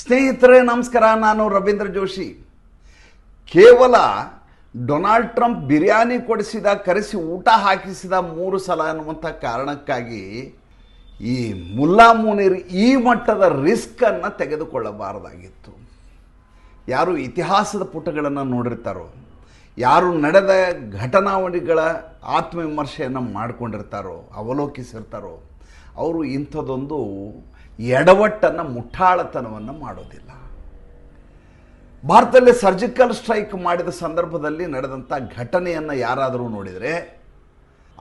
ಸ್ನೇಹಿತರೆ, ನಮಸ್ಕಾರ. ನಾನು ರವೀಂದ್ರ ಜೋಶಿ. ಕೇವಲ ಡೊನಾಲ್ಡ್ ಟ್ರಂಪ್ ಬಿರಿಯಾನಿ ಕೊಡಿಸಿದ, ಕರೆಸಿ ಊಟ ಹಾಕಿಸಿದ ಮೂರು ಸಲ ಅನ್ನುವಂಥ ಕಾರಣಕ್ಕಾಗಿ ಈ ಮುಲ್ಲಾ ಮುನೀರ್ ಈ ಮಟ್ಟದ ರಿಸ್ಕನ್ನು ತೆಗೆದುಕೊಳ್ಳಬಾರದಾಗಿತ್ತು. ಯಾರು ಇತಿಹಾಸದ ಪುಟಗಳನ್ನು ನೋಡಿರ್ತಾರೋ, ಯಾರು ನಡೆದ ಘಟನಾವಳಿಗಳ ಆತ್ಮವಿಮರ್ಶೆಯನ್ನು ಮಾಡಿಕೊಂಡಿರ್ತಾರೋ, ಅವಲೋಕಿಸಿರ್ತಾರೋ, ಅವರು ಇಂಥದ್ದೊಂದು ಎಡವಟ್ಟನ್ನು ಮುಠಾಳತನವನ್ನು ಮಾಡೋದಿಲ್ಲ. ಭಾರತದಲ್ಲಿ ಸರ್ಜಿಕಲ್ ಸ್ಟ್ರೈಕ್ ಮಾಡಿದ ಸಂದರ್ಭದಲ್ಲಿ ನಡೆದಂಥ ಘಟನೆಯನ್ನು ಯಾರಾದರೂ ನೋಡಿದರೆ,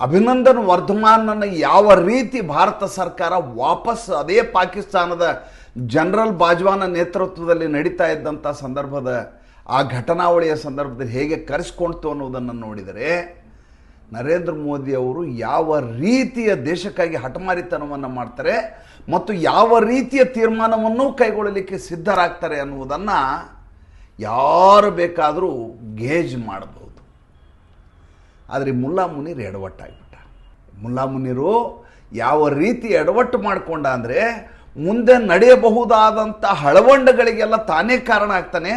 ಅಭಿನಂದನ್ ವರ್ಧಮಾನನ್ನು ಯಾವ ರೀತಿ ಭಾರತ ಸರ್ಕಾರ ವಾಪಸ್ ಅದೇ ಪಾಕಿಸ್ತಾನದ ಜನರಲ್ ಬಾಜ್ವಾನ ನೇತೃತ್ವದಲ್ಲಿ ನಡೀತಾ ಇದ್ದಂಥ ಸಂದರ್ಭದ, ಆ ಘಟನಾವಳಿಯ ಸಂದರ್ಭದಲ್ಲಿ ಹೇಗೆ ಕರೆಸ್ಕೊಳ್ತು ಅನ್ನೋದನ್ನು ನೋಡಿದರೆ ನರೇಂದ್ರ ಮೋದಿ ಅವರು ಯಾವ ರೀತಿಯ ದೇಶಕ್ಕಾಗಿ ಹಠಮಾರಿತನವನ್ನು ಮಾಡ್ತಾರೆ ಮತ್ತು ಯಾವ ರೀತಿಯ ತೀರ್ಮಾನವನ್ನು ಕೈಗೊಳ್ಳಲಿಕ್ಕೆ ಸಿದ್ಧರಾಗ್ತಾರೆ ಅನ್ನುವುದನ್ನು ಯಾರು ಬೇಕಾದರೂ ಗೇಜ್ ಮಾಡಬಹುದು. ಆದರೆ ಮುಲ್ಲಾ ಮುನೀರ್ ಎಡವಟ್ಟಾಗಿಬಿಟ್ಟ. ಮುಲ್ಲಾ ಮುನೀರು ಯಾವ ರೀತಿ ಎಡವಟ್ಟು ಮಾಡಿಕೊಂಡ ಅಂದರೆ ಮುಂದೆ ನಡೆಯಬಹುದಾದಂಥ ಹಳವಂಡಗಳಿಗೆಲ್ಲ ತಾನೇ ಕಾರಣ ಆಗ್ತಾನೆ,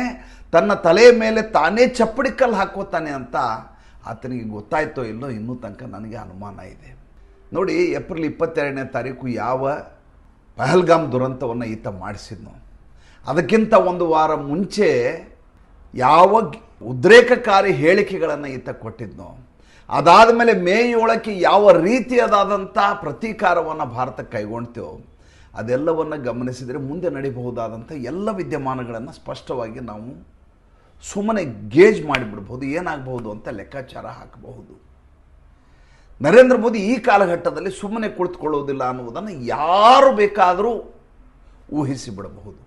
ತನ್ನ ತಲೆಯ ಮೇಲೆ ತಾನೇ ಚಪ್ಪಡಿ ಕಲ್ಲು ಹಾಕೋತಾನೆ ಅಂತ ಆತನಿಗೆ ಗೊತ್ತಾಯ್ತೋ ಇಲ್ಲೋ ಇನ್ನೂ ತನಕ ನನಗೆ ಅನುಮಾನ ಇದೆ. ನೋಡಿ, ಏಪ್ರಿಲ್ ಇಪ್ಪತ್ತೆರಡನೇ ತಾರೀಕು ಯಾವ ಪಹಲ್ಗಾಮ್ ದುರಂತವನ್ನು ಈತ ಮಾಡಿಸಿದ್ನು. ಅದಕ್ಕಿಂತ ಒಂದು ವಾರ ಮುಂಚೆ ಯಾವ ಉದ್ರೇಕಕಾರಿ ಹೇಳಿಕೆಗಳನ್ನು ಈತ ಕೊಟ್ಟಿದ್ನೋ. ಅದಾದ ಮೇಲೆ ಮೇ ಏಳಕ್ಕೆ ಯಾವ ರೀತಿಯದಾದಂಥ ಪ್ರತೀಕಾರವನ್ನು ಭಾರತ ಕೈಗೊಳ್ತೇವೋ ಅದೆಲ್ಲವನ್ನು ಗಮನಿಸಿದರೆ ಮುಂದೆ ನಡೀಬಹುದಾದಂಥ ಎಲ್ಲ ವಿದ್ಯಮಾನಗಳನ್ನು ಸ್ಪಷ್ಟವಾಗಿ ನಾವು ಸುಮ್ಮನೆ ಗೇಜ್ ಮಾಡಿಬಿಡ್ಬೋದು, ಏನಾಗಬಹುದು ಅಂತ ಲೆಕ್ಕಾಚಾರ ಹಾಕಬಹುದು. ನರೇಂದ್ರ ಮೋದಿ ಈ ಕಾಲಘಟ್ಟದಲ್ಲಿ ಸುಮ್ಮನೆ ಕುಳಿತುಕೊಳ್ಳುವುದಿಲ್ಲ ಅನ್ನುವುದನ್ನು ಯಾರು ಬೇಕಾದರೂ ಊಹಿಸಿ ಬಿಡಬಹುದು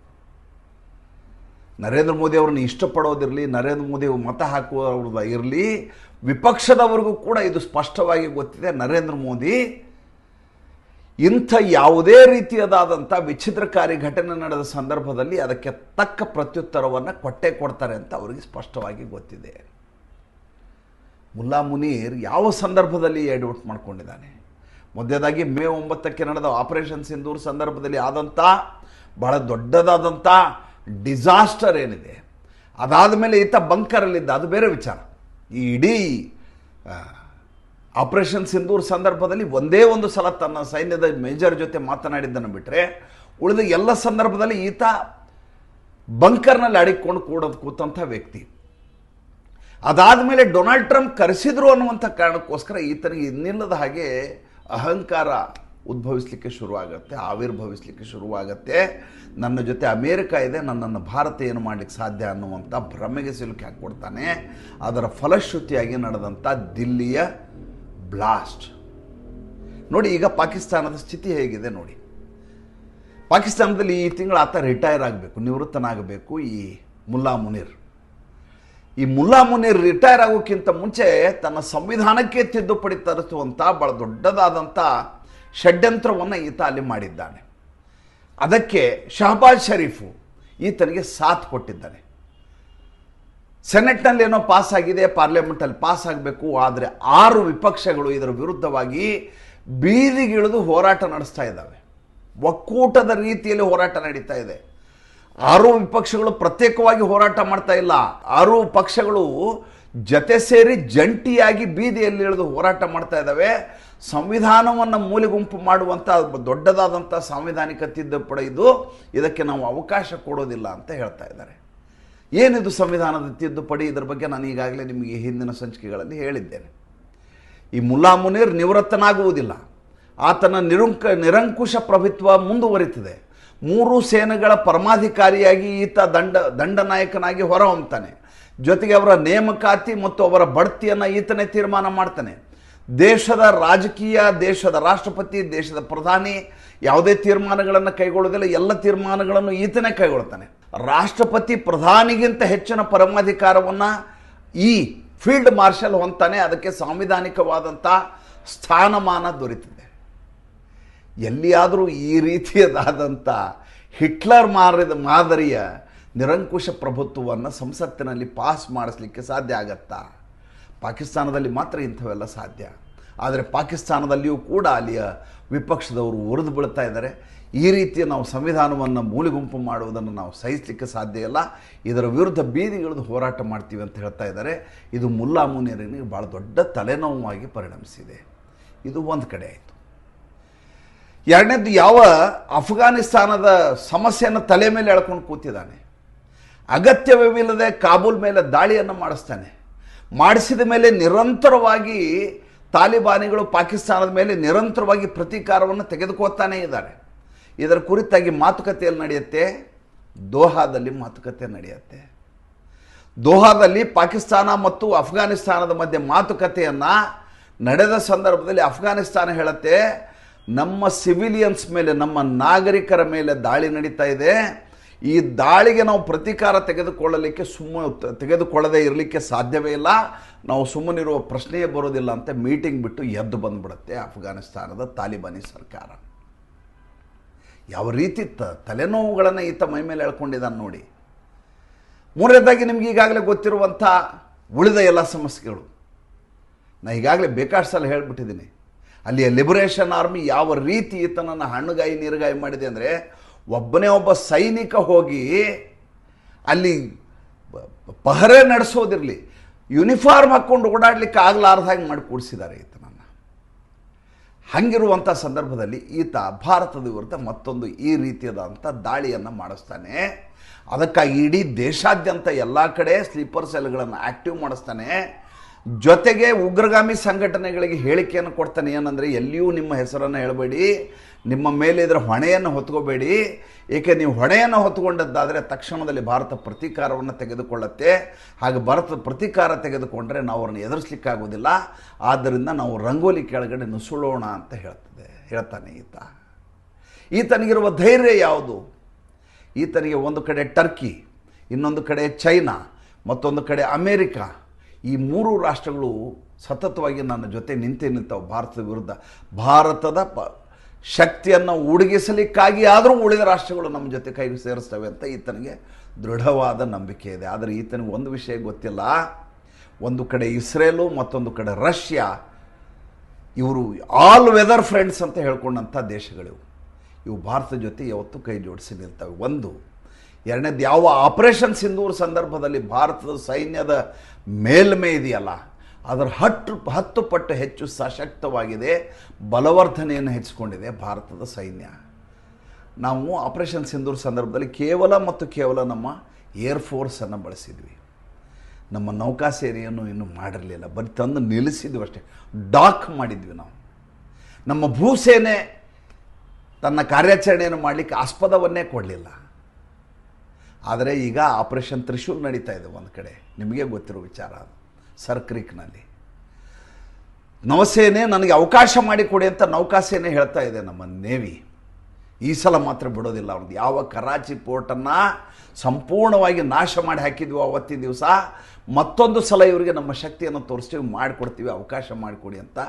ನರೇಂದ್ರ ಮೋದಿ ಅವರನ್ನು ಇಷ್ಟಪಡೋದಿರಲಿ, ನರೇಂದ್ರ ಮೋದಿ ಮತ ಹಾಕುವವ್ರದ ಇರಲಿ, ವಿಪಕ್ಷದವರೆಗೂ ಕೂಡ ಇದು ಸ್ಪಷ್ಟವಾಗಿ ಗೊತ್ತಿದೆ. ನರೇಂದ್ರ ಮೋದಿ ಇಂಥ ಯಾವುದೇ ರೀತಿಯದಾದಂಥ ವಿಚಿತ್ರಕಾರಿ ಘಟನೆ ನಡೆದ ಸಂದರ್ಭದಲ್ಲಿ ಅದಕ್ಕೆ ತಕ್ಕ ಪ್ರತ್ಯುತ್ತರವನ್ನು ಕೊಟ್ಟೆ ಕೊಡ್ತಾರೆ ಅಂತ ಅವರಿಗೆ ಸ್ಪಷ್ಟವಾಗಿ ಗೊತ್ತಿದೆ. ಮುಲ್ಲಾ ಮುನೀರ್ ಯಾವ ಸಂದರ್ಭದಲ್ಲಿ ಎಡವಟ್ ಮಾಡ್ಕೊಂಡಿದ್ದಾನೆ? ಮೊದಲೇದಾಗಿ ಮೇ ಒಂಬತ್ತಕ್ಕೆ ನಡೆದ ಆಪರೇಷನ್ ಸಿಂಧೂರ್ ಸಂದರ್ಭದಲ್ಲಿ ಆದಂಥ, ಬಹಳ ದೊಡ್ಡದಾದಂಥ ಡಿಸಾಸ್ಟರ್ ಏನಿದೆ ಅದಾದ ಮೇಲೆ ಈತ ಬಂಕರಲ್ಲಿದ್ದ, ಅದು ಬೇರೆ ವಿಚಾರ. ಈ ಇಡೀ ಆಪರೇಷನ್ ಸಿಂಧೂರ್ ಸಂದರ್ಭದಲ್ಲಿ ಒಂದೇ ಒಂದು ಸಲ ತನ್ನ ಸೈನ್ಯದ ಮೇಜರ್ ಜೊತೆ ಮಾತನಾಡಿದ್ದನ್ನು ಬಿಟ್ಟರೆ ಉಳಿದ ಎಲ್ಲ ಸಂದರ್ಭದಲ್ಲಿ ಈತ ಬಂಕರ್ನಲ್ಲಿ ಅಡಿಕೊಂಡು ಕೂಡೋದು ಕೂತಂಥ ವ್ಯಕ್ತಿ. ಅದಾದ ಮೇಲೆ ಡೊನಾಲ್ಡ್ ಟ್ರಂಪ್ ಕರೆಸಿದ್ರು ಅನ್ನುವಂಥ ಕಾರಣಕ್ಕೋಸ್ಕರ ಈತನಿಗೆ ಇನ್ನಿಲ್ಲದ ಹಾಗೆ ಅಹಂಕಾರ ಉದ್ಭವಿಸಲಿಕ್ಕೆ ಶುರುವಾಗತ್ತೆ, ಆವಿರ್ಭವಿಸಲಿಕ್ಕೆ ಶುರುವಾಗತ್ತೆ. ನನ್ನ ಜೊತೆ ಅಮೇರಿಕ ಇದೆ, ನನ್ನನ್ನು ಭಾರತ ಏನು ಮಾಡಲಿಕ್ಕೆ ಸಾಧ್ಯ ಅನ್ನುವಂಥ ಭ್ರಮೆಗೆ ಸಿಲುಕಿ ಹಾಕ್ಕೊಡ್ತಾನೆ. ಅದರ ಫಲಶ್ರುತಿಯಾಗಿ ನಡೆದಂಥ ದಿಲ್ಲಿಯ ಬ್ಲಾಸ್ಟ್ ನೋಡಿ, ಈಗ ಪಾಕಿಸ್ತಾನದ ಸ್ಥಿತಿ ಹೇಗಿದೆ ನೋಡಿ. ಪಾಕಿಸ್ತಾನದಲ್ಲಿ ಈ ತಿಂಗಳು ಆತ ರಿಟೈರ್ ಆಗಬೇಕು, ನಿವೃತ್ತನಾಗಬೇಕು ಈ ಮುಲ್ಲಾ ಮುನೀರ್. ಈ ಮುಲ್ಲಾ ಮುನೀರ್ ರಿಟೈರ್ ಆಗೋಕ್ಕಿಂತ ಮುಂಚೆ ತನ್ನ ಸಂವಿಧಾನಕ್ಕೆ ತಿದ್ದುಪಡಿ ತರಿಸುವಂಥ ಬಹಳ ದೊಡ್ಡದಾದಂಥ ಷಡ್ಯಂತ್ರವನ್ನು ಈತ ಅಲ್ಲಿ ಮಾಡಿದ್ದಾನೆ. ಅದಕ್ಕೆ ಶಹಬಾಜ್ ಶರೀಫು ಈತನಿಗೆ ಸಾಥ್ ಕೊಟ್ಟಿದ್ದಾನೆ ಸೆನೆಟ್ನಲ್ಲಿ ಏನೋ ಪಾಸ್ ಆಗಿದೆ ಪಾರ್ಲಿಮೆಂಟಲ್ಲಿ ಪಾಸ್ ಆಗಬೇಕು, ಆದರೆ ಆರು ವಿಪಕ್ಷಗಳು ಇದರ ವಿರುದ್ಧವಾಗಿ ಬೀದಿಗಿಳಿದು ಹೋರಾಟ ನಡೆಸ್ತಾ ಇದ್ದಾವೆ. ಒಕ್ಕೂಟದ ರೀತಿಯಲ್ಲಿ ಹೋರಾಟ ನಡೀತಾ ಇದೆ. ಆರು ವಿಪಕ್ಷಗಳು ಪ್ರತ್ಯೇಕವಾಗಿ ಹೋರಾಟ ಮಾಡ್ತಾ ಇಲ್ಲ. ಆರು ಪಕ್ಷಗಳು ಜತೆ ಸೇರಿ ಜಂಟಿಯಾಗಿ ಬೀದಿಯಲ್ಲಿ ಇಳಿದು ಹೋರಾಟ ಮಾಡ್ತಾ ಇದ್ದಾವೆ. ಸಂವಿಧಾನವನ್ನು ಮೂಲೆಗುಂಪು ಮಾಡುವಂಥ ದೊಡ್ಡದಾದಂಥ ಸಾಂವಿಧಾನಿಕ ತಿದ್ದುಪಡಿ ಇದು. ಇದಕ್ಕೆ ನಾವು ಅವಕಾಶ ಕೊಡೋದಿಲ್ಲ ಅಂತ ಹೇಳ್ತಾ ಇದ್ದಾರೆ. ಏನಿದು ಸಂವಿಧಾನದ ತಿದ್ದುಪಡಿ ಇದರ ಬಗ್ಗೆ ನಾನು ಈಗಾಗಲೇ ನಿಮಗೆ ಹಿಂದಿನ ಸಂಚಿಕೆಗಳಲ್ಲಿ ಹೇಳಿದ್ದೇನೆ. ಈ ಮುಲ್ಲಾ ಮುನೀರ್ ನಿವೃತ್ತನಾಗುವುದಿಲ್ಲ. ಆತನ ನಿರುಂಕ, ನಿರಂಕುಶ ಪ್ರಭುತ್ವ ಮುಂದುವರಿತದೆ. ಮೂರು ಸೇನೆಗಳ ಪರಮಾಧಿಕಾರಿಯಾಗಿ ಈತ ದಂಡ, ದಂಡನಾಯಕನಾಗಿ ಹೊರಹೊಮ್ತಾನೆ. ಜೊತೆಗೆ ಅವರ ನೇಮಕಾತಿ ಮತ್ತು ಅವರ ಬಡ್ತಿಯನ್ನು ಈತನೇ ತೀರ್ಮಾನ ಮಾಡ್ತಾನೆ. ದೇಶದ ರಾಜಕೀಯ, ದೇಶದ ರಾಷ್ಟ್ರಪತಿ, ದೇಶದ ಪ್ರಧಾನಿ ಯಾವುದೇ ತೀರ್ಮಾನಗಳನ್ನು ಕೈಗೊಳ್ಳೋದಿಲ್ಲ. ಎಲ್ಲ ತೀರ್ಮಾನಗಳನ್ನು ಈತನೇ ಕೈಗೊಳ್ತಾನೆ. ರಾಷ್ಟ್ರಪತಿ ಪ್ರಧಾನಿಗಿಂತ ಹೆಚ್ಚಿನ ಪರಮಾಧಿಕಾರವನ್ನು ಈ ಫೀಲ್ಡ್ ಮಾರ್ಷಲ್ ಹೊಂತಾನೆ ಅದಕ್ಕೆ ಸಾಂವಿಧಾನಿಕವಾದಂಥ ಸ್ಥಾನಮಾನ ದೊರೆತಿದೆ. ಎಲ್ಲಿಯಾದರೂ ಈ ರೀತಿಯದಾದಂಥ ಹಿಟ್ಲರ್ ಮಾರಿದ ಮಾದರಿಯ ನಿರಂಕುಶ ಪ್ರಭುತ್ವವನ್ನು ಸಂಸತ್ತಿನಲ್ಲಿ ಪಾಸ್ ಮಾಡಿಸ್ಲಿಕ್ಕೆ ಸಾಧ್ಯ ಆಗತ್ತಾ? ಪಾಕಿಸ್ತಾನದಲ್ಲಿ ಮಾತ್ರ ಇಂಥವೆಲ್ಲ ಸಾಧ್ಯ. ಆದರೆ ಪಾಕಿಸ್ತಾನದಲ್ಲಿಯೂ ಕೂಡ ಅಲ್ಲಿಯ ವಿಪಕ್ಷದವರು ಉರಿದು ಬೀಳ್ತಾ ಇದ್ದಾರೆ. ಈ ರೀತಿ ನಾವು ಸಂವಿಧಾನವನ್ನು ಮೂಲೆಗುಂಪು ಮಾಡುವುದನ್ನು ನಾವು ಸಹಿಸಲಿಕ್ಕೆ ಸಾಧ್ಯ ಇಲ್ಲ. ಇದರ ವಿರುದ್ಧ ಬೀದಿಗಿಳಿದು ಹೋರಾಟ ಮಾಡ್ತೀವಿ ಅಂತ ಹೇಳ್ತಾ ಇದ್ದಾರೆ. ಇದು ಮುಲ್ಲಾ ಭಾಳ ದೊಡ್ಡ ತಲೆನೋವಾಗಿ ಪರಿಣಮಿಸಿದೆ. ಇದು ಒಂದು ಕಡೆ ಆಯಿತು. ಎರಡನೇದು ಯಾವ ಅಫ್ಘಾನಿಸ್ತಾನದ ಸಮಸ್ಯೆಯನ್ನು ತಲೆ ಮೇಲೆ ಎಳ್ಕೊಂಡು ಕೂತಿದ್ದಾನೆ. ಅಗತ್ಯವಿಲ್ಲದೆ ಕಾಬೂಲ್ ಮೇಲೆ ದಾಳಿಯನ್ನು ಮಾಡಿಸ್ತಾನೆ. ಮಾಡಿಸಿದ ಮೇಲೆ ನಿರಂತರವಾಗಿ ತಾಲಿಬಾನಿಗಳು ಪಾಕಿಸ್ತಾನದ ಮೇಲೆ ನಿರಂತರವಾಗಿ ಪ್ರತೀಕಾರವನ್ನು ತೆಗೆದುಕೋತಾನೇ ಇದ್ದಾರೆ. ಇದರ ಕುರಿತಾಗಿ ಮಾತುಕತೆಯಲ್ಲಿ ನಡೆಯುತ್ತೆ. ದೋಹಾದಲ್ಲಿ ಮಾತುಕತೆ ನಡೆಯುತ್ತೆ. ದೋಹಾದಲ್ಲಿ ಪಾಕಿಸ್ತಾನ ಮತ್ತು ಅಫ್ಘಾನಿಸ್ತಾನದ ಮಧ್ಯೆ ಮಾತುಕತೆಯನ್ನು ನಡೆದ ಸಂದರ್ಭದಲ್ಲಿ ಅಫ್ಘಾನಿಸ್ತಾನ ಹೇಳುತ್ತೆ, ನಮ್ಮ ಸಿವಿಲಿಯನ್ಸ್ ಮೇಲೆ, ನಮ್ಮ ನಾಗರಿಕರ ಮೇಲೆ ದಾಳಿ ನಡೀತಾ ಇದೆ. ಈ ದಾಳಿಗೆ ನಾವು ಪ್ರತೀಕಾರ ತೆಗೆದುಕೊಳ್ಳಲಿಕ್ಕೆ ಸುಮ್ಮ ತೆಗೆದುಕೊಳ್ಳದೆ ಇರಲಿಕ್ಕೆ ಸಾಧ್ಯವೇ ಇಲ್ಲ. ನಾವು ಸುಮ್ಮನಿರುವ ಪ್ರಶ್ನೆಯೇ ಬರೋದಿಲ್ಲ ಅಂತ ಮೀಟಿಂಗ್ ಬಿಟ್ಟು ಎದ್ದು ಬಂದುಬಿಡುತ್ತೆ ಅಫ್ಘಾನಿಸ್ತಾನದ ತಾಲಿಬಾನಿ ಸರ್ಕಾರ. ಯಾವ ರೀತಿ ತ ತಲೆನೋವುಗಳನ್ನು ಈತ ಮೈ ಮೇಲೆ ಎಳ್ಕೊಂಡಿದ್ದಾನೆ ನೋಡಿ. ಮೂರನೇದಾಗಿ ನಿಮ್ಗೆ ಈಗಾಗಲೇ ಗೊತ್ತಿರುವಂಥ ಉಳಿದ ಎಲ್ಲ ಸಮಸ್ಯೆಗಳು. ನಾನು ಈಗಾಗಲೇ ಬೇಕಾಷ್ಟು ಸಲ ಹೇಳ್ಬಿಟ್ಟಿದ್ದೀನಿ. ಅಲ್ಲಿಯ ಲಿಬರೇಷನ್ ಆರ್ಮಿ ಯಾವ ರೀತಿ ಈತನನ್ನು ಹಣ್ಣುಗಾಯಿ, ನೀರುಗಾಯಿ ಮಾಡಿದೆ ಅಂದರೆ, ಒಬ್ಬನೇ ಒಬ್ಬ ಸೈನಿಕ ಹೋಗಿ ಅಲ್ಲಿ ಪಹರೆ ನಡೆಸೋದಿರಲಿ ಯೂನಿಫಾರ್ಮ್ ಹಾಕ್ಕೊಂಡು ಓಡಾಡ್ಲಿಕ್ಕೆ ಆಗ್ಲಾರ್ದ ಹಾಗೆ ಮಾಡಿ ಕೂಡಿಸಿದ್ದಾರೆ ಈತನನ್ನು ಹಂಗಿರುವಂಥ ಸಂದರ್ಭದಲ್ಲಿ ಈತ ಭಾರತದ ವಿರುದ್ಧ ಮತ್ತೊಂದು ಈ ರೀತಿಯಾದಂಥ ದಾಳಿಯನ್ನು ಮಾಡಿಸ್ತಾನೆ. ಅದಕ್ಕಾಗಿ ಇಡೀ ದೇಶಾದ್ಯಂತ ಎಲ್ಲ ಕಡೆ ಸ್ಲೀಪರ್ ಸೆಲ್ಗಳನ್ನು ಆ್ಯಕ್ಟಿವ್ ಮಾಡಿಸ್ತಾನೆ. ಜೊತೆಗೆ ಉಗ್ರಗಾಮಿ ಸಂಘಟನೆಗಳಿಗೆ ಹೇಳಿಕೆಯನ್ನು ಕೊಡ್ತಾನೆ. ಏನಂದರೆ, ಎಲ್ಲಿಯೂ ನಿಮ್ಮ ಹೆಸರನ್ನು ಹೇಳಬೇಡಿ, ನಿಮ್ಮ ಮೇಲೆ ಇದರ ಹೊಣೆಯನ್ನು ಹೊತ್ಕೋಬೇಡಿ. ಏಕೆ, ನೀವು ಹೊಣೆಯನ್ನು ಹೊತ್ತುಕೊಂಡದ್ದಾದರೆ ತಕ್ಷಣದಲ್ಲಿ ಭಾರತ ಪ್ರತೀಕಾರವನ್ನು ತೆಗೆದುಕೊಳ್ಳುತ್ತೆ. ಹಾಗೆ ಭಾರತ ಪ್ರತೀಕಾರ ತೆಗೆದುಕೊಂಡರೆ ನಾವು ಅವ್ರನ್ನ ಎದುರಿಸ್ಲಿಕ್ಕಾಗೋದಿಲ್ಲ. ಆದ್ದರಿಂದ ನಾವು ರಂಗೋಲಿ ಕೆಳಗಡೆ ನುಸುಳೋಣ ಅಂತ ಹೇಳ್ತದೆ, ಹೇಳ್ತಾನೆ ಈತ. ಈತನಿಗಿರುವ ಧೈರ್ಯ ಯಾವುದು? ಈತನಿಗೆ ಒಂದು ಕಡೆ ಟರ್ಕಿ, ಇನ್ನೊಂದು ಕಡೆ ಚೈನಾ, ಮತ್ತೊಂದು ಕಡೆ ಅಮೇರಿಕಾ ಈ ಮೂರು ರಾಷ್ಟ್ರಗಳು ಸತತವಾಗಿ ನನ್ನ ಜೊತೆ ನಿಂತೇ ನಿಂತವು. ಭಾರತದ ವಿರುದ್ಧ ಭಾರತದ ಪ ಶಕ್ತಿಯನ್ನು ಉಡುಗಿಸಲಿಕ್ಕಾಗಿ ಆದರೂ ಉಳಿದ ರಾಷ್ಟ್ರಗಳು ನಮ್ಮ ಜೊತೆ ಕೈ ಸೇರಿಸ್ತವೆ ಅಂತ ಈತನಿಗೆ ದೃಢವಾದ ನಂಬಿಕೆ ಇದೆ. ಆದರೆ ಈತನಿಗೆ ಒಂದು ವಿಷಯ ಗೊತ್ತಿಲ್ಲ. ಒಂದು ಕಡೆ ಇಸ್ರೇಲು, ಮತ್ತೊಂದು ಕಡೆ ರಷ್ಯಾ, ಇವರು ಆಲ್ ವೆದರ್ ಫ್ರೆಂಡ್ಸ್ ಅಂತ ಹೇಳ್ಕೊಂಡಂಥ ದೇಶಗಳಿವು. ಇವು ಭಾರತದ ಜೊತೆ ಯಾವತ್ತೂ ಕೈ ಜೋಡಿಸಿ ನಿಲ್ತವೆ. ಒಂದು ಎರಡನೇದು ಯಾವ ಆಪರೇಷನ್ ಸಿಂಧೂರ್ ಸಂದರ್ಭದಲ್ಲಿ ಭಾರತದ ಸೈನ್ಯದ ಮೇಲ್ಮೆ ಇದೆಯಲ್ಲ, ಅದರ ಹತ್ತು ಹತ್ತು ಪಟ್ಟು ಹೆಚ್ಚು ಸಶಕ್ತವಾಗಿದೆ, ಬಲವರ್ಧನೆಯನ್ನು ಹೆಚ್ಚಿಕೊಂಡಿದೆ ಭಾರತದ ಸೈನ್ಯ. ನಾವು ಆಪರೇಷನ್ ಸಿಂಧೂರ್ ಸಂದರ್ಭದಲ್ಲಿ ಕೇವಲ ಮತ್ತು ಕೇವಲ ನಮ್ಮ ಏರ್ ಫೋರ್ಸನ್ನು ಬಳಸಿದ್ವಿ. ನಮ್ಮ ನೌಕಾ ಸೇನೆಯನ್ನು ಇನ್ನೂ ಮಾಡಿರಲಿಲ್ಲ, ಬರೀ ತಂದು ನಿಲ್ಲಿಸಿದ್ವಿ ಅಷ್ಟೇ. ಡಾಕ್ ಮಾಡಿದ್ವಿ ನಾವು. ನಮ್ಮ ಭೂಸೇನೆ ತನ್ನ ಕಾರ್ಯಾಚರಣೆಯನ್ನು ಮಾಡಲಿಕ್ಕೆ ಆಸ್ಪದವನ್ನೇ ಕೊಡಲಿಲ್ಲ. ಆದರೆ ಈಗ ಆಪರೇಷನ್ ತ್ರಿಶೂಲ್ ನಡೀತಾ ಇದೆ ಒಂದು ಕಡೆ. ನಿಮಗೆ ಗೊತ್ತಿರೋ ವಿಚಾರ ಅದು. ಸರ್ ನೌಸೇನೆ ನನಗೆ ಅವಕಾಶ ಮಾಡಿಕೊಡಿ ಅಂತ ನೌಕಾಸೇನೆ ಹೇಳ್ತಾ ಇದೆ ನಮ್ಮ ನೇವಿ. ಈ ಸಲ ಮಾತ್ರ ಬಿಡೋದಿಲ್ಲ ಅವ್ರದ್ದು. ಯಾವ ಕರಾಚಿ ಪೋರ್ಟನ್ನು ಸಂಪೂರ್ಣವಾಗಿ ನಾಶ ಮಾಡಿ ಹಾಕಿದ್ವಿ ಅವತ್ತಿನ ದಿವಸ, ಮತ್ತೊಂದು ಸಲ ಇವರಿಗೆ ನಮ್ಮ ಶಕ್ತಿಯನ್ನು ತೋರಿಸ್ತೀವಿ, ಮಾಡಿಕೊಡ್ತೀವಿ, ಅವಕಾಶ ಮಾಡಿಕೊಡಿ ಅಂತ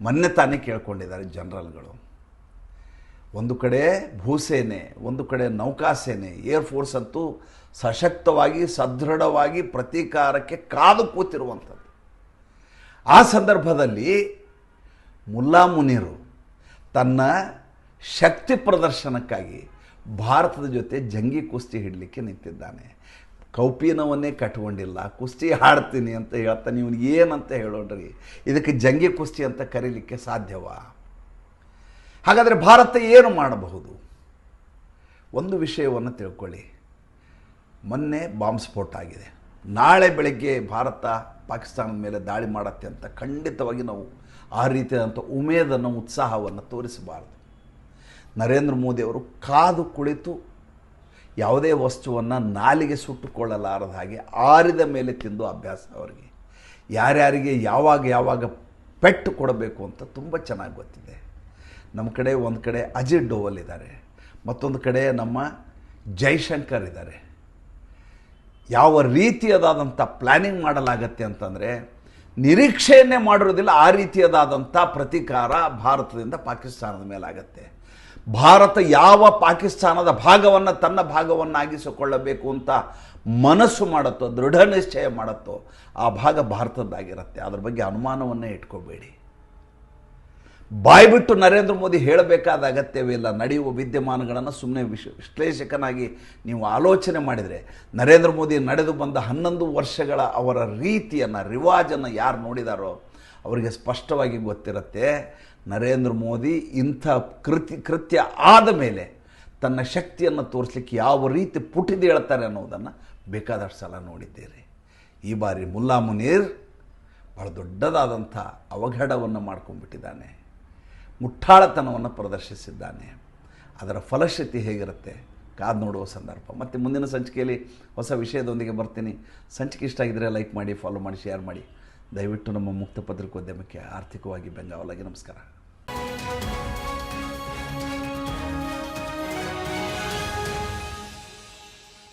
ಮೊನ್ನೆ ತಾನೇ ಕೇಳ್ಕೊಂಡಿದ್ದಾರೆ ಜನರಲ್ಗಳು. ಒಂದು ಕಡೆ ಭೂಸೇನೆ, ಒಂದು ಕಡೆ ನೌಕಾಸೇನೆ ಏರ್ ಫೋರ್ಸ್ ಅಂತೂ ಸಶಕ್ತವಾಗಿ, ಸದೃಢವಾಗಿ ಪ್ರತೀಕಾರಕ್ಕೆ ಕಾದು ಕೂತಿರುವಂಥದ್ದು. ಆ ಸಂದರ್ಭದಲ್ಲಿ ಮುಲ್ಲಾ ಮುನೀರು ತನ್ನ ಶಕ್ತಿ ಪ್ರದರ್ಶನಕ್ಕಾಗಿ ಭಾರತದ ಜೊತೆ ಜಂಗಿ ಕುಸ್ತಿ ಹಿಡಲಿಕ್ಕೆ ನಿಂತಿದ್ದಾನೆ. ಕೌಪೀನವನ್ನೇ ಕಟ್ಕೊಂಡಿಲ್ಲ, ಕುಸ್ತಿ ಹಾಡ್ತೀನಿ ಅಂತ ಹೇಳ್ತಾನೆ ಇವನಿಗೆ ಏನಂತ ಹೇಳೋಣ್ರಿ ಇದಕ್ಕೆ ಜಂಗಿ ಕುಸ್ತಿ ಅಂತ ಕರೀಲಿಕ್ಕೆ ಸಾಧ್ಯವಾ? ಹಾಗಾದರೆ ಭಾರತ ಏನು ಮಾಡಬಹುದು? ಒಂದು ವಿಷಯವನ್ನು ತಿಳ್ಕೊಳ್ಳಿ. ಮೊನ್ನೆ ಬಾಂಬ್ ಸ್ಫೋಟ ಆಗಿದೆ. ನಾಳೆ ಬೆಳಗ್ಗೆ ಭಾರತ ಪಾಕಿಸ್ತಾನದ ಮೇಲೆ ದಾಳಿ ಮಾಡತ್ತೆ ಅಂತ ಖಂಡಿತವಾಗಿ ನಾವು ಆ ರೀತಿಯಾದಂಥ ಉಮೇದನ್ನು, ಉತ್ಸಾಹವನ್ನು ತೋರಿಸಬಾರದು. ನರೇಂದ್ರ ಮೋದಿಯವರು ಕಾದು ಕುಳಿತು ಯಾವುದೇ ವಸ್ತುವನ್ನು ನಾಲಿಗೆ ಸುಟ್ಟುಕೊಳ್ಳಲಾರದ ಹಾಗೆ ಆರಿದ ಮೇಲೆ ತಿಂದು ಅಭ್ಯಾಸ ಅವರಿಗೆ. ಯಾರ್ಯಾರಿಗೆ ಯಾವಾಗ ಯಾವಾಗ ಪೆಟ್ಟು ಕೊಡಬೇಕು ಅಂತ ತುಂಬ ಚೆನ್ನಾಗಿ ಗೊತ್ತಿದೆ. ನಮ್ಮ ಕಡೆ ಒಂದು ಕಡೆ ಅಜಿತ್ ಡೋವಲ್ ಇದ್ದಾರೆ. ಮತ್ತೊಂದು ಕಡೆ ನಮ್ಮ ಜೈಶಂಕರ್ ಇದ್ದಾರೆ. ಯಾವ ರೀತಿಯದಾದಂಥ ಪ್ಲ್ಯಾನಿಂಗ್ ಮಾಡಲಾಗತ್ತೆ ಅಂತಂದರೆ, ನಿರೀಕ್ಷೆಯನ್ನೇ ಮಾಡಿರೋದಿಲ್ಲ, ಆ ರೀತಿಯದಾದಂಥ ಪ್ರತೀಕಾರ ಭಾರತದಿಂದ ಪಾಕಿಸ್ತಾನದ ಮೇಲಾಗತ್ತೆ. ಭಾರತ ಯಾವ ಪಾಕಿಸ್ತಾನದ ಭಾಗವನ್ನು ತನ್ನ ಭಾಗವನ್ನಾಗಿಸಿಕೊಳ್ಳಬೇಕು ಅಂತ ಮನಸ್ಸು ಮಾಡುತ್ತೋ ದೃಢ ನಿಶ್ಚಯ ಮಾಡುತ್ತೋ, ಆ ಭಾಗ ಭಾರತದ್ದಾಗಿರುತ್ತೆ. ಅದ್ರ ಬಗ್ಗೆ ಅನುಮಾನವನ್ನೇ ಇಟ್ಕೋಬೇಡಿ. ಬಾಯ್ಬಿಟ್ಟು ನರೇಂದ್ರ ಮೋದಿ ಹೇಳಬೇಕಾದ ಅಗತ್ಯವಿಲ್ಲ ನಡೆಯುವ ವಿದ್ಯಮಾನಗಳನ್ನು ಸುಮ್ಮನೆ ವಿಶ್, ವಿಶ್ಲೇಷಕನಾಗಿ ನೀವು ಆಲೋಚನೆ ಮಾಡಿದರೆ ನರೇಂದ್ರ ಮೋದಿ ನಡೆದು ಬಂದ ಹನ್ನೊಂದು ವರ್ಷಗಳ ಅವರ ರೀತಿಯನ್ನು, ರಿವಾಜನ್ನು ಯಾರು ನೋಡಿದಾರೋ ಅವರಿಗೆ ಸ್ಪಷ್ಟವಾಗಿ ಗೊತ್ತಿರುತ್ತೆ. ನರೇಂದ್ರ ಮೋದಿ ಇಂಥ ಕೃತಿ, ಕೃತ್ಯ ಆದ ಮೇಲೆ ತನ್ನ ಶಕ್ತಿಯನ್ನು ತೋರಿಸ್ಲಿಕ್ಕೆ ಯಾವ ರೀತಿ ಪುಟಿದು ಹೇಳ್ತಾರೆ ಅನ್ನೋದನ್ನು ಬೇಕಾದಷ್ಟು ಸಲ ನೋಡಿದ್ದೀರಿ. ಈ ಬಾರಿ ಮುಲ್ಲಾ ಮುನೀರ್ ಭಾಳ ದೊಡ್ಡದಾದಂಥ ಅವಘಡವನ್ನು ಮಾಡ್ಕೊಂಡ್ಬಿಟ್ಟಿದ್ದಾನೆ. ಮುಟ್ಟಾಳತನವನ್ನು ಪ್ರದರ್ಶಿಸಿದ್ದಾನೆ. ಅದರ ಫಲಶ್ರುತಿ ಹೇಗಿರುತ್ತೆ? ಕಾದು ನೋಡುವ ಸಂದರ್ಭ. ಮತ್ತು ಮುಂದಿನ ಸಂಚಿಕೆಯಲ್ಲಿ ಹೊಸ ವಿಷಯದೊಂದಿಗೆ ಬರ್ತೀನಿ. ಸಂಚಿಕೆ ಇಷ್ಟ ಆಗಿದ್ದರೆ ಲೈಕ್ ಮಾಡಿ, ಫಾಲೋ ಮಾಡಿ, ಶೇರ್ ಮಾಡಿ. ದಯವಿಟ್ಟು ನಮ್ಮ ಮುಕ್ತ ಪತ್ರಿಕೋದ್ಯಮಕ್ಕೆ ಆರ್ಥಿಕವಾಗಿ ಬೆಂಗಾವಲಾಗಿ ನಮಸ್ಕಾರ.